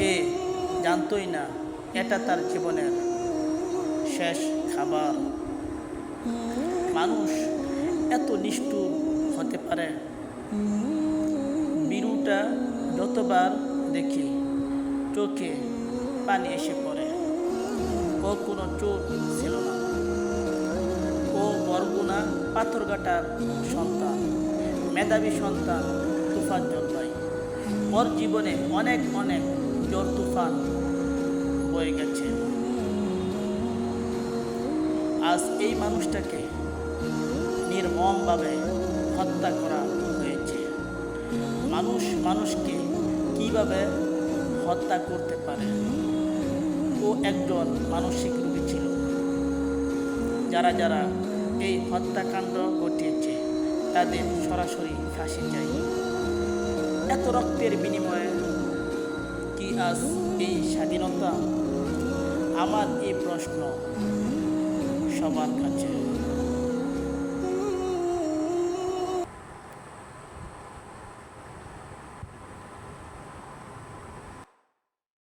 সে জানতই না, এটা তার জীবনের শেষ খাবার। মানুষ এত নিষ্ঠুর হতে পারে। বিরুটা যতবার দেখি চোখে পানি এসে পড়ে। ও কোনো চোখ ছিল না। ও বরগুনা পাথরঘাটার সন্তান, মেধাবী সন্তান, তুফান জলবাই ওর জীবনে অনেক অনেক জোর তুফান বয়ে গেছে। আজ এই মানুষটাকে নির্মমভাবে হত্যা করা হয়েছে। মানুষ মানুষকে কীভাবে হত্যা করতে পারে? ও একজন মানসিক রোগী ছিল। যারা যারা এই হত্যাকাণ্ড ঘটিয়েছে, তাদের সরাসরি ফাঁসি চাই। এত রক্তের বিনিময়ে কি আজ এই স্বাধীনতা? আমার এই প্রশ্ন সবার কাছে।